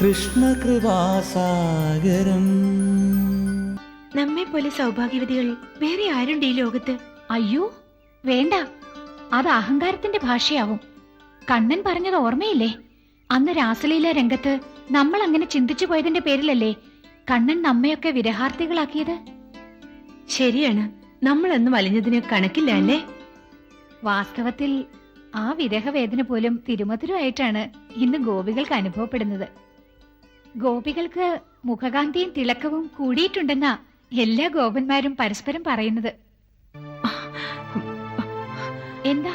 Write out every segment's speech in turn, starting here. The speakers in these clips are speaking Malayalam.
കൃഷ്ണകൃപാസാഗരം നമ്മെ പോലെ സൗഭാഗ്യവതികൾ വേറെ ആരുണ്ട് ഈ ലോകത്ത്? അയ്യോ വേണ്ട. അത് അഹങ്കാരത്തിന്റെ ഭാഷയാവും. കണ്ണൻ പറഞ്ഞത് ഓർമ്മയില്ലേ? അന്ന് രാസലീല രംഗത്ത് നമ്മൾ അങ്ങനെ ചിന്തിച്ചു പോയതിന്റെ പേരിലല്ലേ കണ്ണൻ നമ്മയൊക്കെ വിരഹാർത്ഥികളാക്കിയത് ശരിയാണ്. നമ്മൾ അന്ന് വലിഞ്ഞതിന് കണക്കില്ല അല്ലേ? വാസ്തവത്തിൽ ആ വിരഹവേദന പോലും തിരുമധുരമായിട്ടാണ് ഇന്ന് ഗോപികൾക്ക് അനുഭവപ്പെടുന്നത്. ഗോപികൾക്ക് മുഖകാന്തിയും തിളക്കവും കൂടിയിട്ടുണ്ടെന്നാ എല്ലാ ഗോപന്മാരും പരസ്പരം പറയുന്നത്. എന്താ?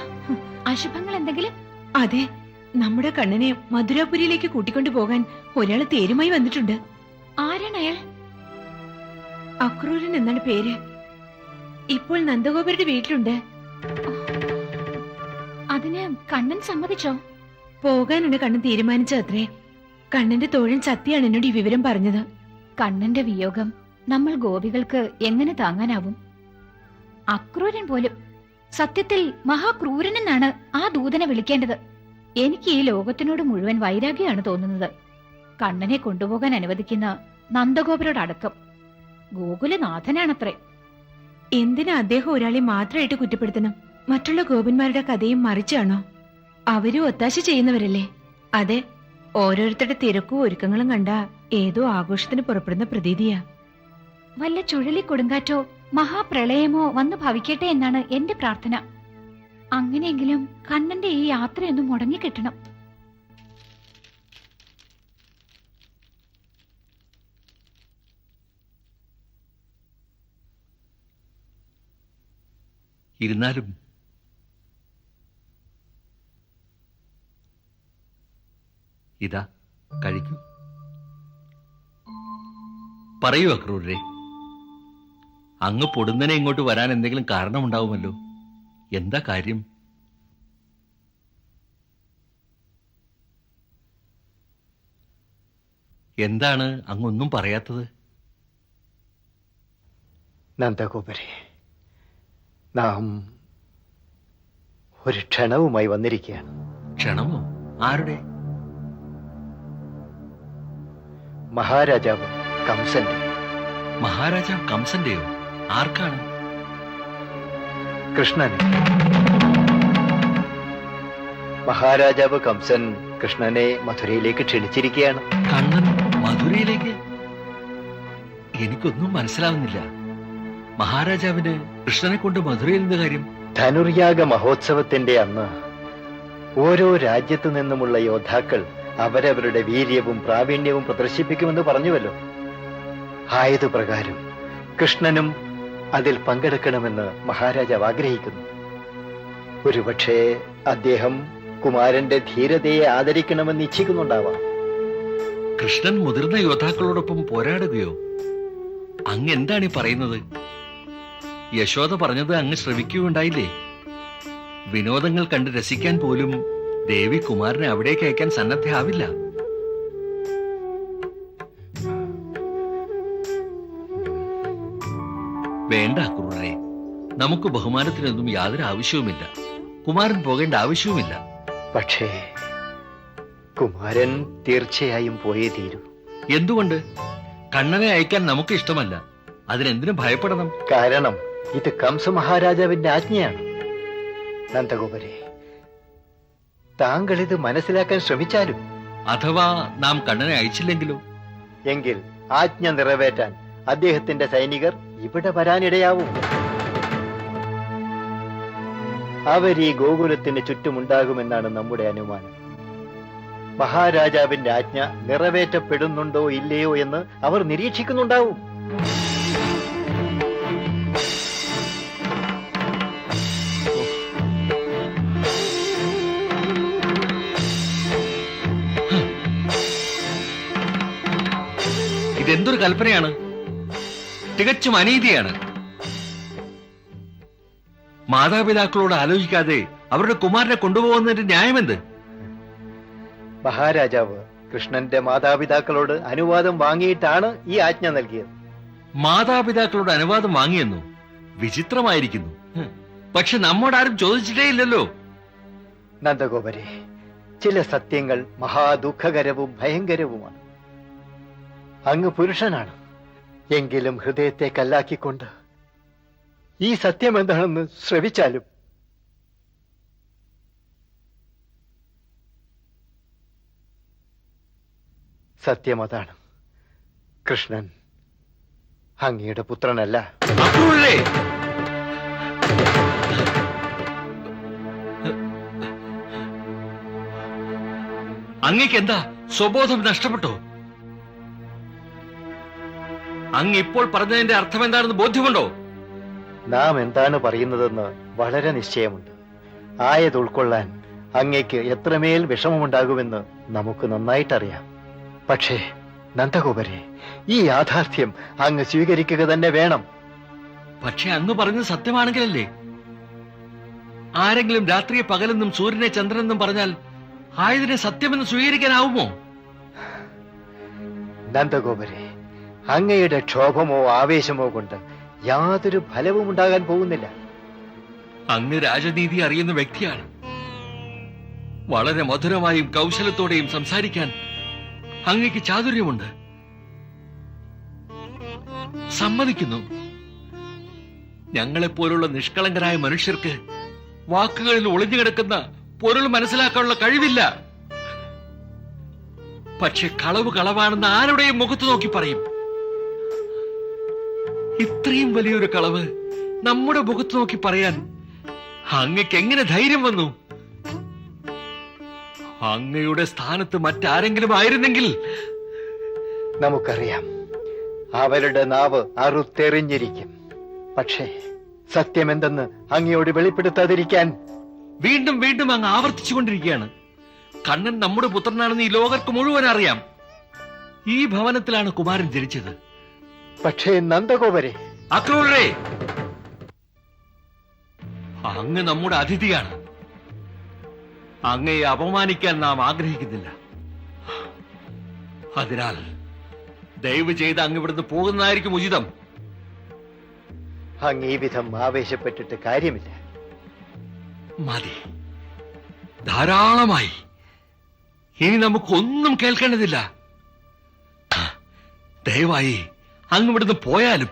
അശുഭങ്ങൾ എന്തെങ്കിലും? അതെ നമ്മുടെ കണ്ണനെ മധുരാപുരിയിലേക്ക് കൂട്ടിക്കൊണ്ടു പോകാൻ ഒരാൾ തേരുമായി വന്നിട്ടുണ്ട്. ആരാണ് അയാൾ അക്രൂരൻ എന്നാണ് പേര്. ഇപ്പോൾ നന്ദഗോപരുടെ വീട്ടിലുണ്ട്. അതിന് കണ്ണൻ സമ്മതിച്ചോ? പോകാനാണ് കണ്ണൻ തീരുമാനിച്ചത്രേ കണ്ണന്റെ തോഴൻ സത്യാണ് എന്നോട് ഈ വിവരം പറഞ്ഞത്. കണ്ണന്റെ വിയോഗം നമ്മൾ ഗോപികൾക്ക് എങ്ങനെ താങ്ങാനാവും? അക്രൂരൻ പോലും സത്യത്തിൽ മഹാക്രൂരൻ എന്നാണ് ആ ദൂതനെ വിളിക്കേണ്ടത്. എനിക്ക് ഈ ലോകത്തിനോട് മുഴുവൻ വൈരാഗ്യമാണ് തോന്നുന്നത്. കണ്ണനെ കൊണ്ടുപോകാൻ അനുവദിക്കുന്ന നന്ദഗോപരോടടക്കം. ഗോകുലനാഥനാണത്രേ. എന്തിനാ അദ്ദേഹം ഒരാളെ മാത്രമായിട്ട് കുറ്റപ്പെടുത്തണം മറ്റുള്ള ഗോപന്മാരുടെ കഥയും മറിച്ചാണോ? അവരും ഒത്താശ ചെയ്യുന്നവരല്ലേ? അതെ ഓരോരുത്തരുടെ തിരക്കും ഒരുക്കങ്ങളും കണ്ട ഏതോ ആഘോഷത്തിന് പുറപ്പെടുന്ന പ്രതീതിയാ. വല്ല ചുഴലി കൊടുങ്കാറ്റോ മഹാപ്രളയമോ വന്ന് ഭവിക്കട്ടെ എന്നാണ് എന്റെ പ്രാർത്ഥന. അങ്ങനെയെങ്കിലും കണ്ണന്റെ ഈ യാത്രയൊന്നും മുടങ്ങിക്കിട്ടണം ഇരുന്നാലും ഇതാ കഴിക്കൂ. പറയൂ അക്രൂരേ അങ്ങ് പൊടുന്നനെ ഇങ്ങോട്ട് വരാൻ എന്തെങ്കിലും കാരണമുണ്ടാവുമല്ലോ. എന്താ കാര്യം? എന്താണ് അങ്ങൊന്നും പറയാത്തത്? നന്ദഗോപരെ നാം ഒരു ക്ഷണവുമായി വന്നിരിക്കുകയാണ്. ക്ഷണമോ? ആരുടെ? മഹാരാജാവ് കംസന്റെ. മഹാരാജാവ് കംസന്റെയോ? ആർക്കാണ്? കൃഷ്ണന് മഹാരാജാവ് കംസൻ കൃഷ്ണനെ മധുരയിലേക്ക് ക്ഷണിച്ചിരിക്കുകയാണ്. കണ്ണൻ മധുരയിലേക്ക്? എനിക്കൊന്നും മനസ്സിലാവുന്നില്ല. മഹാരാജാവിന് കൃഷ്ണനെ കൊണ്ട് മധുരയിൽ നിന്ന് കാര്യം? ധനുർയാഗ മഹോത്സവത്തിന്റെ അന്ന് ഓരോ രാജ്യത്തു നിന്നുമുള്ള യോദ്ധാക്കൾ അവരവരുടെ വീര്യവും പ്രാവീണ്യവും പ്രദർശിപ്പിക്കുമെന്ന് പറഞ്ഞുവല്ലോ. ആയതുപ്രകാരം കൃഷ്ണനും അതിൽ പങ്കെടുക്കണമെന്ന് മഹാരാജാവ് ആഗ്രഹിക്കുന്നു. ഒരുപക്ഷേ അദ്ദേഹം കുമാരന്റെ ധീരതയെ ആദരിക്കണമെന്ന് ഇച്ഛിക്കുന്നുണ്ടാവാം. കൃഷ്ണൻ മുതിർന്ന യോദ്ധാക്കളോടൊപ്പം പോരാടുകയോ? അങ്ങ് എന്താണ് ഈ പറയുന്നത്? യശോദ പറഞ്ഞത് അങ്ങ് ശ്രമിക്കുകയുണ്ടായില്ലേ വിനോദങ്ങൾ കണ്ട് രസിക്കാൻ പോലും ദേവി കുമാരനെ അവിടേക്ക് അയക്കാൻ സന്നദ്ധയാവില്ല. വേണ്ട ക്രൂരരെ നമുക്ക് ബഹുമാനത്തിനൊന്നും യാതൊരു ആവശ്യവുമില്ല. കുമാരൻ പോകേണ്ട ആവശ്യവുമില്ല. പക്ഷേ കുമാരൻ തീർച്ചയായും പോയേ തീരൂ. എന്തുകൊണ്ട്? കണ്ണനെ അയക്കാൻ നമുക്ക് ഇഷ്ടമല്ല. അതിനെന്തിനു ഭയപ്പെടണം. കാരണം ഇത് കംസ മഹാരാജാവിന്റെ ആജ്ഞയാണ്. നന്ദഗോപരെ താങ്കൾ ഇത് മനസ്സിലാക്കാൻ ശ്രമിച്ചാലും. അഥവാ നാം കണ്ണനെ അയച്ചില്ലെങ്കിലോ എങ്കിൽ ആജ്ഞ നിറവേറ്റാൻ അദ്ദേഹത്തിന്റെ സൈനികർ ഇവിടെ വരാനിടയാവും. അവർ ഈ ഗോകുലത്തിന് ചുറ്റുമുണ്ടാകുമെന്നാണ് നമ്മുടെ അനുമാനം. മഹാരാജാവിന്റെ ആജ്ഞ നിറവേറ്റപ്പെടുന്നുണ്ടോ ഇല്ലയോ എന്ന് അവർ നിരീക്ഷിക്കുന്നുണ്ടാവും. കൽപ്പനയാണ്. തികച്ചും അനീതിയാണ്. മാതാപിതാക്കളോട് ആലോചിക്കാതെ അവരുടെ കുമാരനെ കൊണ്ടുപോകുന്നതിന്റെ ന്യായമെന്ത്? മഹാരാജാവ് കൃഷ്ണന്റെ മാതാപിതാക്കളോട് അനുവാദം വാങ്ങിയിട്ടാണ് ഈ ആജ്ഞ നൽകിയത്. മാതാപിതാക്കളോട് അനുവാദം വാങ്ങിയെന്നു? വിചിത്രമായിരിക്കുന്നു. പക്ഷെ പക്ഷെ നമ്മോടാരും ചോദിച്ചിട്ടേ ഇല്ലല്ലോ നന്ദഗോപരെ ചില സത്യങ്ങൾ മഹാദുഃഖകരവും ഭയങ്കരവുമാണ്. അങ്ങ് പുരുഷനാണ്. എങ്കിലും ഹൃദയത്തെ കല്ലാക്കിക്കൊണ്ട് ഈ സത്യം എന്താണെന്ന് ശ്രവിച്ചാലും സത്യം അതാണ് കൃഷ്ണൻ അങ്ങയുടെ പുത്രനല്ല. അങ്ങക്ക് എന്താ സ്വബോധം നഷ്ടപ്പെട്ടോ? അങ്ങ് ഇപ്പോൾ പറഞ്ഞതിന്റെ അർത്ഥം എന്താണെന്ന് ബോധ്യമുണ്ടോ? നാം എന്താണ് പറയുന്നതെന്ന് വളരെ നിശ്ചയമുണ്ട്. ആയത് ഉൾക്കൊള്ളാൻ അങ്ങേക്ക് എത്രമേൽ വിഷമമുണ്ടാകുമെന്ന് നമുക്ക് നന്നായിട്ടറിയാം. പക്ഷേ നന്ദഗോപരെ ഈ യാഥാർത്ഥ്യം അങ്ങ് സ്വീകരിക്കുക തന്നെ വേണം. പക്ഷെ അങ്ങ് പറഞ്ഞത് സത്യമാണെങ്കിലല്ലേ? ആരെങ്കിലും രാത്രി പകലെന്നും സൂര്യനെ ചന്ദ്രനെന്നും പറഞ്ഞാൽ ആയതിനെ സത്യമെന്ന് സ്വീകരിക്കാനാവുമോ? നന്ദഗോപരെ അങ്ങയുടെ ക്ഷോഭമോ ആവേശമോ കൊണ്ട് യാതൊരു ഫലവും ഉണ്ടാകാൻ പോകുന്നില്ല. അങ്ങ് രാജനീതി അറിയുന്ന വ്യക്തിയാണ്. വളരെ മധുരമായും കൗശലത്തോടെയും സംസാരിക്കാൻ അങ്ങക്ക് ചാതുര്യമുണ്ട്. സമ്മതിക്കുന്നു. ഞങ്ങളെപ്പോലുള്ള നിഷ്കളങ്കരായ മനുഷ്യർക്ക് വാക്കുകളിൽ ഒളിഞ്ഞു കിടക്കുന്ന പൊരുൾ മനസ്സിലാക്കാനുള്ള കഴിവില്ല. പക്ഷെ കളവ് കളവാണെന്ന് ആരുടെയും മുഖത്ത് നോക്കി പറയും. ഇത്രയും വലിയൊരു കളവ് നമ്മുടെ മുഖത്ത് നോക്കി പറയാൻ അങ്ങക്ക് എങ്ങനെ ധൈര്യം വന്നു? അങ്ങയുടെ സ്ഥാനത്ത് മറ്റാരെങ്കിലും ആയിരുന്നെങ്കിൽ നമുക്കറിയാം. അവരുടെ നാവ് അറുത്തെറിഞ്ഞിരിക്കും. പക്ഷേ സത്യം സത്യമെന്തെന്ന് അങ്ങയോട് വെളിപ്പെടുത്താതിരിക്കാൻ വീണ്ടും വീണ്ടും അങ്ങ് ആവർത്തിച്ചുകൊണ്ടിരിക്കുകയാണ്. കണ്ണൻ നമ്മുടെ പുത്രനാണെന്ന് ഈ ലോകർക്ക് മുഴുവൻ അറിയാം. ഈ ഭവനത്തിലാണ് കുമാരൻ ജനിച്ചത്. പക്ഷേ നന്ദഗോപരെ അക്രൂരേ അങ്ങ് നമ്മുടെ അതിഥിയാണ്. അങ്ങയെ അപമാനിക്കാൻ നാം ആഗ്രഹിക്കുന്നില്ല. അതിനാൽ ദയവ് ചെയ്ത് അങ്ങ് ഇവിടുന്ന് പോകുന്നതായിരിക്കും ഉചിതം. അങ്ങ് ഈ വിധം ആവേശപ്പെട്ടിട്ട് കാര്യമില്ല. മതി. ധാരാളമായി. ഇനി നമുക്കൊന്നും കേൾക്കേണ്ടതില്ല. ദയവായി അങ്ങ് ഇവിടുന്ന് പോയാലും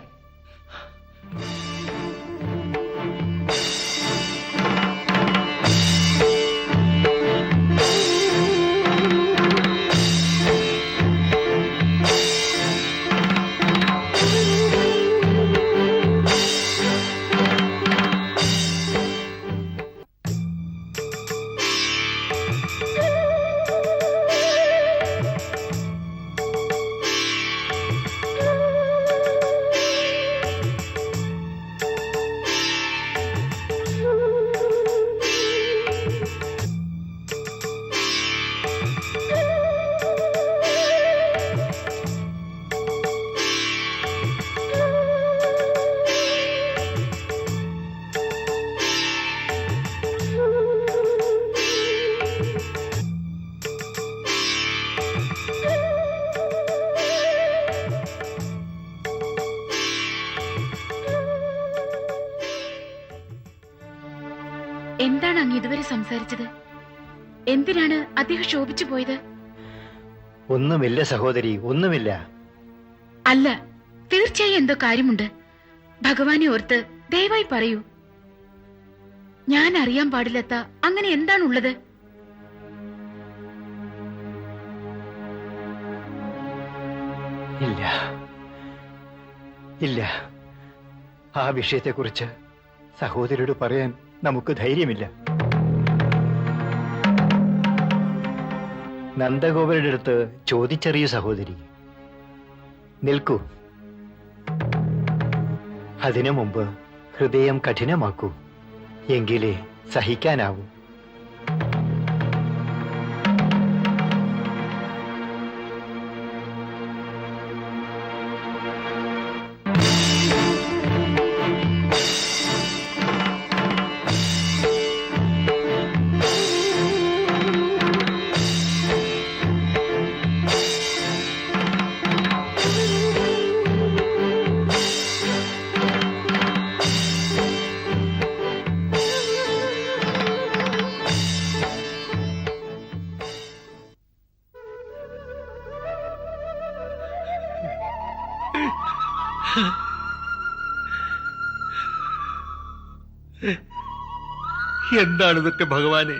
എന്താണ് അങ്ങ് ഇതുവരെ സംസാരിച്ചത്? എന്തിനാണ് അദ്ദേഹം ശോഭിച്ചു പോയത്? ഒന്നുമില്ല സഹോദരി ഒന്നുമില്ല. അല്ല തീർച്ചയായും എന്തോ കാര്യമുണ്ട്. ഭഗവാനെ ഓർത്ത് ദയവായി പറയൂ. ഞാൻ അറിയാൻ പാടില്ലാത്ത അങ്ങനെ എന്താണുള്ളത്? ഇല്ല. ഇല്ല. ആ വിഷയത്തെക്കുറിച്ച് സഹോദരിയോട് പറയാൻ നമുക്ക് ധൈര്യമില്ല. നന്ദഗോപരുടെ അടുത്ത് ചോദിച്ചറിയൂ സഹോദരി. നിൽക്കൂ. അതിനു മുമ്പ് ഹൃദയം കഠിനമാക്കൂ. എങ്കിലേ സഹിക്കാനാവൂ. എന്താണ് ഇതൊക്കെ ഭഗവാനെ?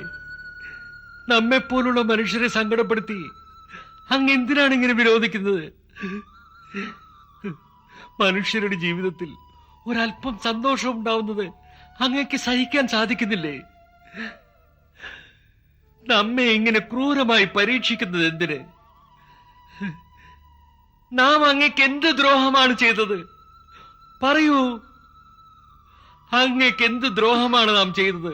നമ്മെപ്പോലുള്ള മനുഷ്യരെ സങ്കടപ്പെടുത്തി അങ്ങ് എന്തിനാണ് ഇങ്ങനെ വിരോധിക്കുന്നത്? മനുഷ്യരുടെ ജീവിതത്തിൽ ഒരല്പം സന്തോഷം ഉണ്ടാവുന്നത് അങ്ങക്ക് സഹിക്കാൻ സാധിക്കുന്നില്ലേ? നമ്മെ ഇങ്ങനെ ക്രൂരമായി പരീക്ഷിക്കുന്നത് എന്തിന്? നാം അങ്ങക്ക് എന്ത് ദ്രോഹമാണ് ചെയ്തത്? പറയൂ. അങ്ങക്ക് എന്ത് ദ്രോഹമാണ് നാം ചെയ്തത്?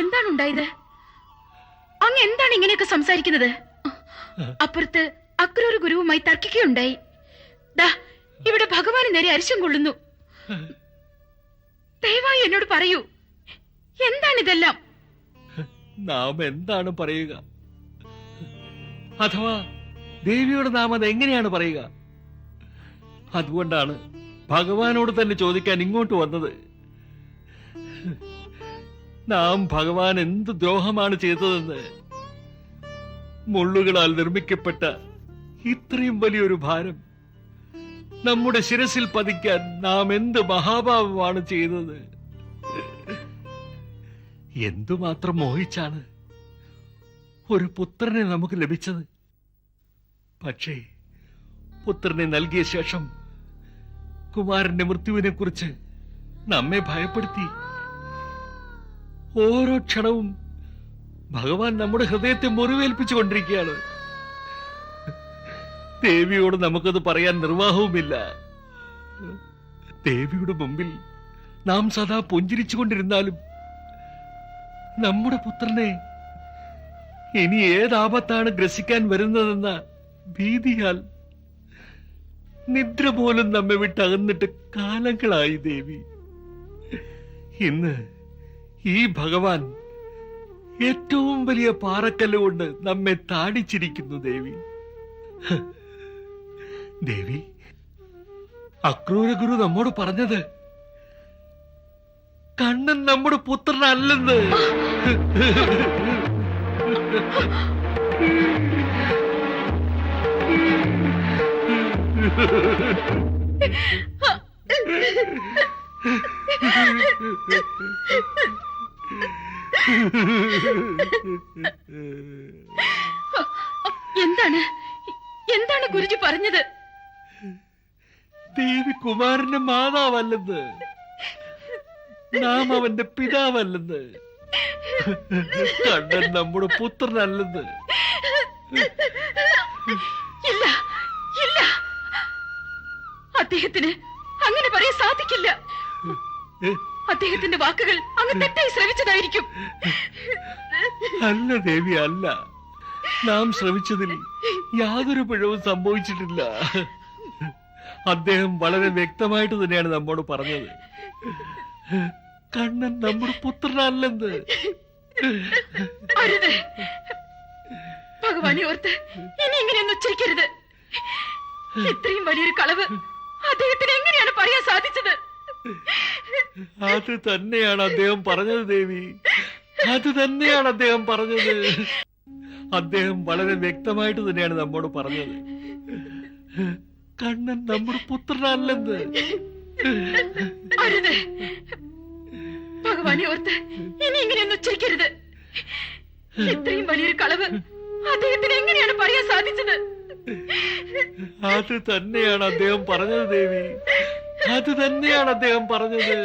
എന്താണ് ഉണ്ടായത് അങ്ങ് എന്താണ് ഇങ്ങനെയൊക്കെ സംസാരിക്കുന്നത്? അപ്പുറത്ത് അക്രൂർ ഗുരുവുമായി തർക്കിക്കുകയുണ്ടായി. ദാ ഇവിടെ ഭഗവാന് നേരെ അരിശം കൊള്ളുന്നു. ദയവായി എന്നോട് പറയൂ എന്താണിതെല്ലാം? നാം എന്താണ് പറയുക? അഥവാ ദേവിയോട് നാം അത് എങ്ങനെയാണ് പറയുക? അതുകൊണ്ടാണ് ഭഗവാനോട് തന്നെ ചോദിക്കാൻ ഇങ്ങോട്ട് വന്നത്. നാം ഭഗവാൻ എന്ത് ദ്രോഹമാണ് ചെയ്തതെന്ന് മുള്ളുകളാൽ നിർമ്മിക്കപ്പെട്ട ഇത്രയും വലിയൊരു ഭാരം നമ്മുടെ ശിരസിൽ പതിക്കാൻ നാം എന്ത് മഹാഭാവമാണ് ചെയ്തത്? എന്തുമാത്രം മോഹിച്ചാണ് ഒരു പുത്രനെ നമുക്ക് ലഭിച്ചത്? പക്ഷേ പുത്രനെ നൽകിയ ശേഷം കുമാരന്റെ മൃത്യുവിനെ കുറിച്ച് നമ്മെ ഭയപ്പെടുത്തി ഓരോ ക്ഷണവും ഭഗവാൻ നമ്മുടെ ഹൃദയത്തെ മുറിവേൽപ്പിച്ചു കൊണ്ടിരിക്കുകയാണ് ദേവിയോട് നമുക്കത് പറയാൻ നിർവാഹവുമില്ല. ദേവിയുടെ മുമ്പിൽ നാം സദാ പുഞ്ചിരിച്ചുകൊണ്ടിരുന്നാലും നമ്മുടെ പുത്രനെ ഇനി ഏതാപത്താണ് ഗ്രസിക്കാൻ വരുന്നതെന്ന ഭീതിയാൽ നിദ്ര പോലും നമ്മെ വിട്ടകന്നിട്ട് കാലങ്ങളായി ദേവി. ഇന്ന് ഈ ഭഗവാൻ ഏറ്റവും വലിയ പാറക്കല്ല് കൊണ്ട് നമ്മെ താടിച്ചിരിക്കുന്നു ദേവി. ദേവി അക്രൂര ഗുരു നമ്മോട് പറഞ്ഞത് കണ്ണൻ നമ്മുടെ പുത്രനല്ലെന്ന്. എന്താണ്? എന്താണ് ഗുരുജി പറഞ്ഞത്? ദേവി കുമാരന്റെ മാതാവല്ലെന്ന്. നാം അവന്റെ പിതാവല്ലെന്ന്. കണ്ണൻ നമ്മുടെ പുത്രനല്ലെന്ന്. ഇല്ല ഇല്ല. അദ്ദേഹത്തിന് അങ്ങനെ പറയാൻ സാധിക്കില്ല. അദ്ദേഹത്തിന്റെ വാക്കുകൾ അങ്ങ് തെറ്റായി ശ്രമിച്ചതായിരിക്കും അല്ല ദേവി അല്ല. നാം ശ്രമിച്ചതിൽ യാതൊരു പിഴവും സംഭവിച്ചിട്ടില്ല. അദ്ദേഹം വളരെ വ്യക്തമായിട്ട് തന്നെയാണ് നമ്മോട് പറഞ്ഞത്. കണ്ണൻ നമ്മുടെ പുത്രനല്ലെന്ന്. അരുത്. ഭഗവാനെ ഓർത്ത് ഇനി ഇങ്ങനെയൊന്നും ഉച്ചരിക്കരുത്. ഇത്രയും വലിയൊരു കളവ് അദ്ദേഹത്തിന് എങ്ങനെയാണ് പറയാൻ സാധിച്ചത്? അത് തന്നെയാണ് അദ്ദേഹം പറഞ്ഞത് ദേവി. അത് തന്നെയാണ് അദ്ദേഹം പറഞ്ഞത്. അദ്ദേഹം വളരെ വ്യക്തമായിട്ട് തന്നെയാണ് നമ്മോട് പറഞ്ഞത്. കണ്ണൻ നമ്മുടെ പുത്രനല്ലെന്ന്. അരുത്. ഭഗവാനെ ഓർത്ത് ഇനി ഇങ്ങനെയൊന്നും ഉച്ചരിക്കരുത്. ഇത്രയും വലിയൊരു കളവ് അദ്ദേഹത്തിന് എങ്ങനെയാണ് പറയാൻ സാധിച്ചത്? അത് തന്നെയാണ് അദ്ദേഹം പറഞ്ഞത് ദേവി. അത് തന്നെയാണ് അദ്ദേഹം പറഞ്ഞത്.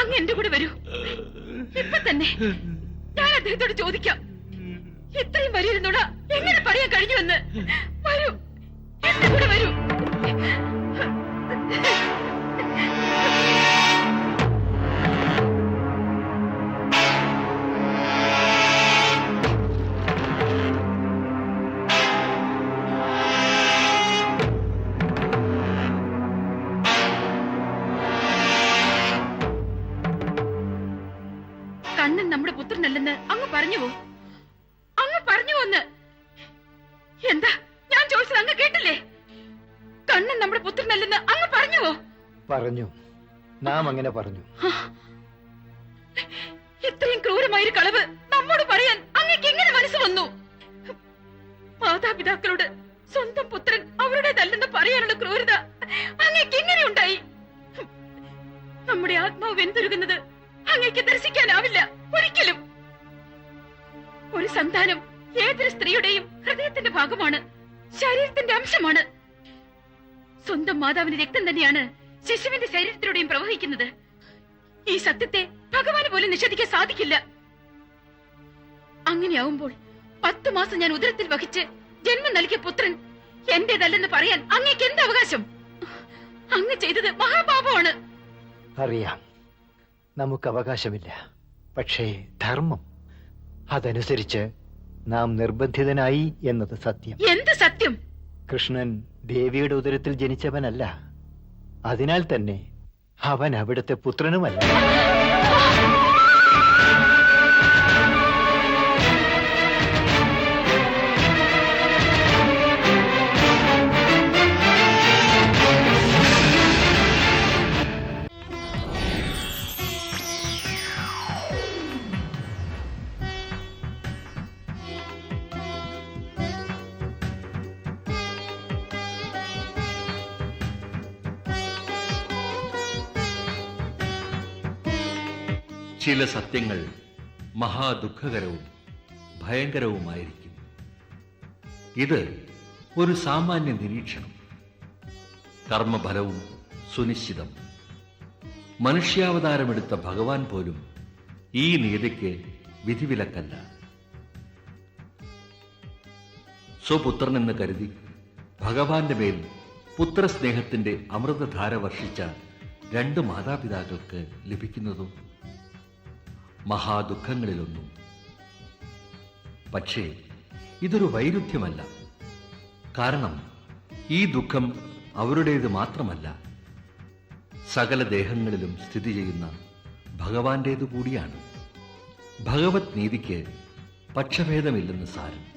അങ്ങ് എന്റെ കൂടെ വരൂ. ഇപ്പൊ തന്നെ ഞാൻ അദ്ദേഹത്തോട് ചോദിക്കാം. ഇത്രയും വലിയ എങ്ങനെ പറയാൻ കഴിഞ്ഞുവെന്ന്? വരൂ. നാം അങ്ങനെ പറഞ്ഞു. ഇത്രയും ക്രൂരമായൊരു കളവ് നമ്മോട് പറയാൻ അങ്ങേക്ക് എങ്ങനെ മനസ്സ് വന്നു? മാതാപിതാക്കളോട് സ്വന്തം പുത്രൻ അവരുടേതല്ലെന്ന് പറയാനുള്ള ക്രൂരത അങ്ങേക്ക് എങ്ങനെ ഉണ്ടായി നമ്മുടെ ആത്മാവ് വെന്തുരുകുന്നത് അങ്ങേക്ക് ദർശിക്കാനാവില്ല ഒരിക്കലും. ഒരു സന്താനം ഏതൊരു സ്ത്രീയുടെയും ഹൃദയത്തിന്റെ ഭാഗമാണ് ശരീരത്തിന്റെ അംശമാണ്. സ്വന്തം മാതാവിന്റെ രക്തം തന്നെയാണ് ശിശുവിന്റെ ശരീരത്തിലൂടെയും പ്രവഹിക്കുന്നത് ഈ സത്യത്തെ ഭഗവാന് പോലും നിഷേധിക്കാൻ സാധിക്കില്ല. അങ്ങനെയാവുമ്പോൾ പത്തു മാസം ഞാൻ ഉദരത്തിൽ വഹിച്ച് ജന്മം നൽകിയ പുത്രൻ എന്റേതല്ലെന്ന് പറയാൻ അങ്ങേക്ക് എന്ത് അവകാശം? അങ്ങ് ചെയ്തത് മഹാപാപമാണ്. അറിയാം. നമുക്ക് അവകാശമില്ല. പക്ഷേ ധർമ്മം അതനുസരിച്ച് നാം നിർബന്ധിതനായി എന്നത് സത്യം. എന്ത് സത്യം? കൃഷ്ണൻ ദേവിയുടെ ഉദരത്തിൽ ജനിച്ചവനല്ല. അതിനാൽ തന്നെ അവൻ അവിടുത്തെ പുത്രനുമല്ല. ചില സത്യങ്ങൾ മഹാദുഃഖകരവും ഭയങ്കരവുമായിരിക്കും. ഇത് ഒരു സാമാന്യ നിരീക്ഷണം. കർമ്മഫലവും സുനിശ്ചിതം. മനുഷ്യാവതാരമെടുത്ത ഭഗവാൻ പോലും ഈ നീതിക്ക് വിധിവിലക്കല്ല. സ്വപുത്രനെന്ന് കരുതി ഭഗവാന്റെ മേൽ പുത്രസ്നേഹത്തിന്റെ അമൃതധാര വർഷിച്ച രണ്ട് മാതാപിതാക്കൾക്ക് ലഭിക്കുന്നതും മഹാദുഃഖങ്ങളിലൊന്നും. പക്ഷേ ഇതൊരു വൈരുദ്ധ്യമല്ല. കാരണം ഈ ദുഃഖം അവരുടേത് മാത്രമല്ല. സകല ദേഹങ്ങളിലും സ്ഥിതി ചെയ്യുന്ന ഭഗവാന്റേതു കൂടിയാണ്. ഭഗവത് നീതിക്ക് പക്ഷഭേദമില്ലെന്ന് സാരം.